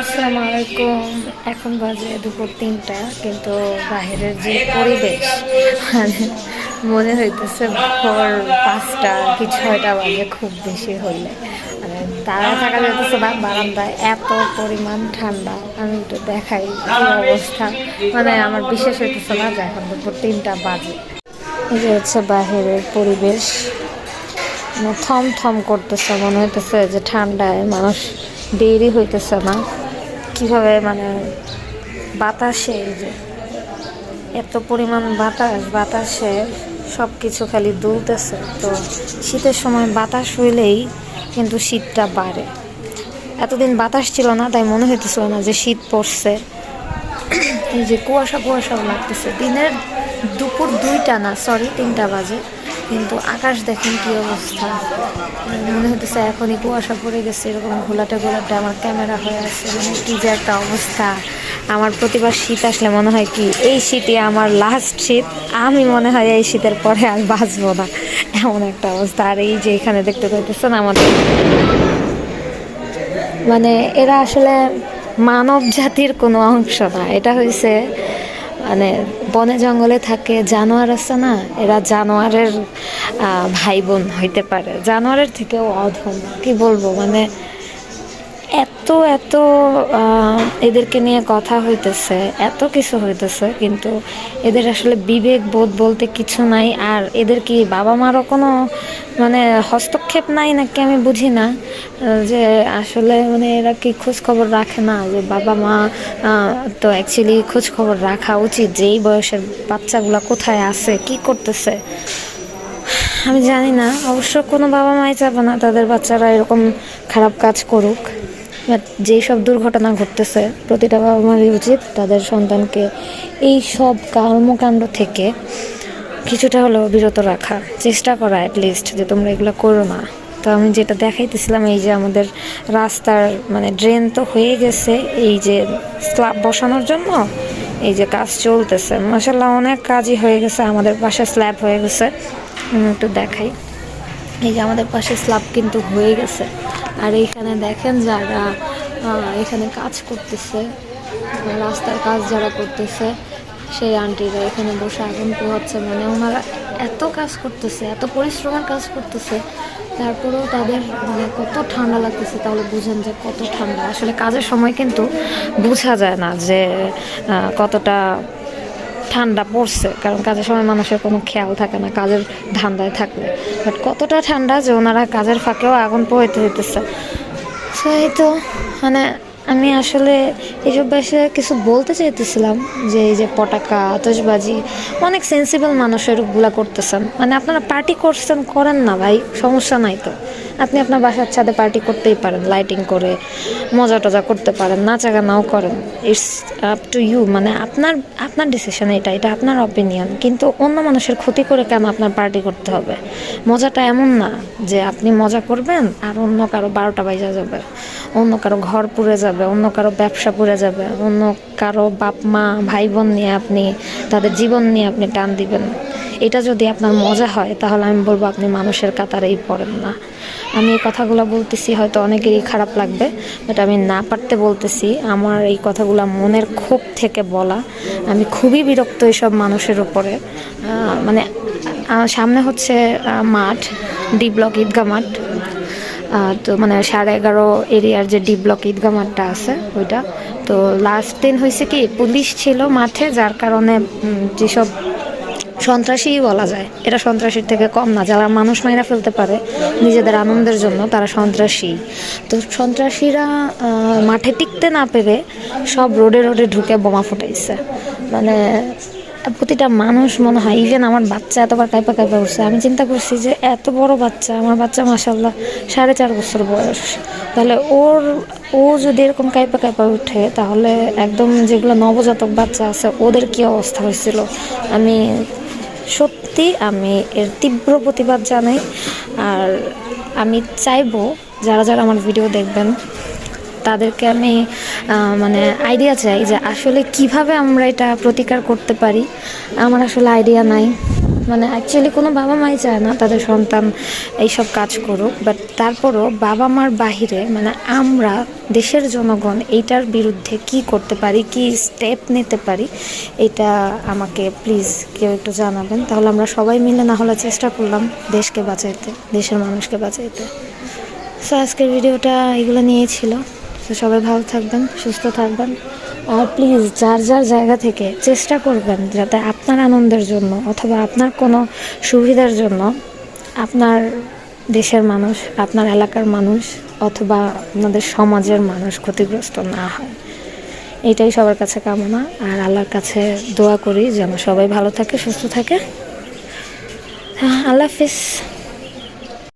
আসসালামু আলাইকুম। এখন বাজে দুপুর তিনটা, কিন্তু বাইরের যে পরিবেশ মানে মনে হইতেছে ভোর পাঁচটা কি ছয়টা বাজে, খুব বেশি হইলে। মানে তারা থাকা যেতেছে বা বারান্দায় এত পরিমাণ ঠান্ডা। আমি একটু দেখাই কি অবস্থা। মানে আমার বিশেষ হইতেছে না যে এখন দুপুর তিনটা বাজে। এই যে হচ্ছে বাহিরের পরিবেশ। মানে থম থম করতেছে, মনে হইতেছে যে ঠান্ডায় মানুষ দেরি হইতেছে না। কীভাবে মানে বাতাসে যে এত পরিমাণ বাতাস, বাতাসে সব কিছু খালি দুলতেছে। তো শীতের সময় বাতাস হইলেই কিন্তু শীতটা বাড়ে। এতদিন বাতাস ছিল না, তাই মনে হইতেছিল না যে শীত পড়ছে। এই যে কুয়াশা কুয়াশা লাগতেছে। দিনের দুপুর দুইটা না, সরি, তিনটা বাজে। কিন্তু আকাশ দেখেন কি অবস্থা। মনে হতেছে এখনই কুয়াশা পড়ে গেছে, এরকম ঘোলাটে ঘোলাটে আমার ক্যামেরা হয়ে আছে মানে কি যে একটা অবস্থা। আমার প্রতিবার শীত আসলে মনে হয় কি, এই শীতই আমার লাস্ট শীত। আমি মনে হয় এই শীতের পরে আর বাঁচবো না, এমন একটা অবস্থা। আর এই যে এখানে দেখতে পাইতেছেন আমাদের মানে এরা আসলে মানব জাতির কোনো অংশ না, এটা হয়েছে মানে বনে জঙ্গলে থাকে জানোয়ার আছে না? এরা জানোয়ারের ভাই বোন হইতে পারে। জানোয়ারের থেকেও অধম। কি বলব? মানে এত এত এদেরকে নিয়ে কথা হইতেছে, এত কিছু হইতেছে, কিন্তু এদের আসলে বিবেক বোধ বলতে কিছু নাই। আর এদের কি বাবা মারও কোনো মানে হস্তক্ষেপ নাই নাকি আমি বুঝি না যে আসলে মানে এরা কি খোঁজ খবর রাখে না, যে বাবা মা তো অ্যাকচুয়ালি খোঁজ খবর রাখা উচিত যে এই বয়সের বাচ্চাগুলো কোথায় আছে, কি করতেছে। আমি জানি না, অবশ্য কোনো বাবা মাই চাবে না তাদের বাচ্চারা এরকম খারাপ কাজ করুক। বাট যেই সব দুর্ঘটনা ঘটতেছে, প্রতিটা বাবা মারই উচিত তাদের সন্তানকে এই সব কর্মকাণ্ড থেকে কিছুটা হলেও বিরত রাখা চেষ্টা করা অ্যাটলিস্ট যে তোমরা এগুলো করো না। তো আমি যেটা দেখাইতেছিলাম, এই যে আমাদের রাস্তার মানে ড্রেন তো হয়ে গেছে, এই যে স্ল্যাব বসানোর জন্য, এই যে কাজ চলতেছে। মাসাল্লাহ অনেক কাজই হয়ে গেছে, আমাদের পাশে স্ল্যাব হয়ে গেছে। একটু দেখাই। এই যে আমাদের পাশে স্ল্যাব কিন্তু হয়ে গেছে। আর এইখানে দেখেন যারা এখানে কাজ করতেছে, রাস্তার কাজ যারা করতেছে সেই আন্টিরা এখানে বসে আগুন পোহাচ্ছে মানে ওনারা এত কাজ করতেছে, এত পরিশ্রমের কাজ করতেছে, তারপরেও তাদের মানে কত ঠান্ডা লাগতেছে তাহলে বুঝেন যে কত ঠান্ডা। আসলে কাজের সময় কিন্তু বোঝা যায় না যে কতটা ঠান্ডা পড়ছে, কারণ কাজের সময় মানুষের কোনো খেয়াল থাকে না, কাজের ধান্দায় থাকলে। বাট কতটা ঠান্ডা যে ওনারা কাজের ফাঁকেও আগুন পোহাইতে হইতেছে সেই তো মানে আমি আসলে এসব বিষয়ে কিছু বলতে চাইতেছিলাম, যে এই যে পটাকা আতশবাজি, অনেক সেন্সিবল মানুষেরগুলা করতেছেন। মানে আপনারা পার্টি করছেন, করেন না ভাই, সমস্যা নাই তো। আপনি আপনার বাসার ছাদে পার্টি করতেই পারেন লাইটিং করে, মজা টজা করতে পারেন নাচা গানাও করেন। ইটস আপ টু ইউ মানে আপনার আপনার ডিসিশন এটা এটা আপনার অপিনিয়ন কিন্তু অন্য মানুষের ক্ষতি করে কেন আপনার পার্টি করতে হবে? মজাটা এমন না যে আপনি মজা করবেন আর অন্য কারও বারোটা বাইজা যাবে। অন্য কারও ঘর পুড়ে যাবে, অন্য কারও ব্যবসা পুড়ে যাবে, অন্য কারও বাপ, মা ভাই বোন নিয়ে আপনি, তাদের জীবন নিয়ে আপনি টান দিবেন। এটা যদি আপনার মজা হয়, তাহলে আমি বলব আপনি মানুষের কাতারেই পড়েন না। আমি এই কথাগুলো বলতেছি, হয়তো অনেকেরই খারাপ লাগবে বাট আমি না পারতে বলতেছি। আমার এই কথাগুলো মনের ক্ষোভ থেকে বলা। আমি খুবই বিরক্ত এইসব মানুষের উপরে। মানে সামনে হচ্ছে মাঠ, ডি ব্লক ঈদগাহ মাঠ। তো মানে সাড়ে এগারো এরিয়ার যে ডি ব্লক ঈদগাহ মাঠটা আছে, ওইটা। তো লাস্ট দিন হয়েছে কি, পুলিশ ছিল মাঠে, যার কারণে যেসব সন্ত্রাসীই বলা যায়। এটা সন্ত্রাসীর থেকে কম না। যারা মানুষ মাইরা ফেলতে পারে নিজেদের আনন্দের জন্য, তারা সন্ত্রাসী। তো সন্ত্রাসীরা মাঠে টিকতে না পেরে সব রোডে রোডে ঢুকে বোমা ফুটাইছে। মানে প্রতিটা মানুষ মনে হয় ইভেন আমার বাচ্চা এতবার কাইপা কাইপা উঠছে। আমি চিন্তা করছি যে, এত বড় বাচ্চা, আমার বাচ্চা মাসাল্লাহ সাড়ে চার বছর বয়স। তাহলে ওর, ও যদি এরকম কাইপা কাইপা উঠে, তাহলে একদম যেগুলো নবজাতক বাচ্চা আছে, ওদের কি অবস্থা হয়েছিল? আমি সত্যি আমি এর তীব্র প্রতিবাদ জানাই। আর আমি চাইব যারা যারা আমার ভিডিও দেখবেন, তাদেরকে আমি মানে আইডিয়া চাই যে আসলে কীভাবে আমরা এটা প্রতিকার করতে পারি। আমার আসলে আইডিয়া নাই। মানে অ্যাকচুয়ালি কোনো বাবা মাই চায় না তাদের সন্তান এইসব কাজ করুক বাট তারপরও বাবা মার বাহিরে মানে আমরা, দেশের জনগণ এইটার বিরুদ্ধে কি করতে পারি, কি স্টেপ নিতে পারি, এটা আমাকে প্লিজ কেউ একটু জানাবেন। তাহলে আমরা সবাই মিলে না হলে চেষ্টা করলাম দেশকে বাঁচাইতে, দেশের মানুষকে বাঁচাইতে। সো আজকের ভিডিওটা এগুলো নিয়েই ছিল। তো সবাই ভালো থাকবেন, সুস্থ থাকবেন। প্লিজ যার যার জায়গা থেকে চেষ্টা করবেন যাতে আপনার আনন্দের জন্য অথবা আপনার কোনো সুবিধার জন্য আপনার দেশের মানুষ আপনার এলাকার মানুষ অথবা আপনাদের সমাজের মানুষ ক্ষতিগ্রস্ত না হয়। এটাই সবার কাছে কামনা। আর আল্লাহর কাছে দোয়া করি যেন সবাই ভালো থাকে সুস্থ থাকে। হ্যাঁ, আল্লাহ হাফিজ।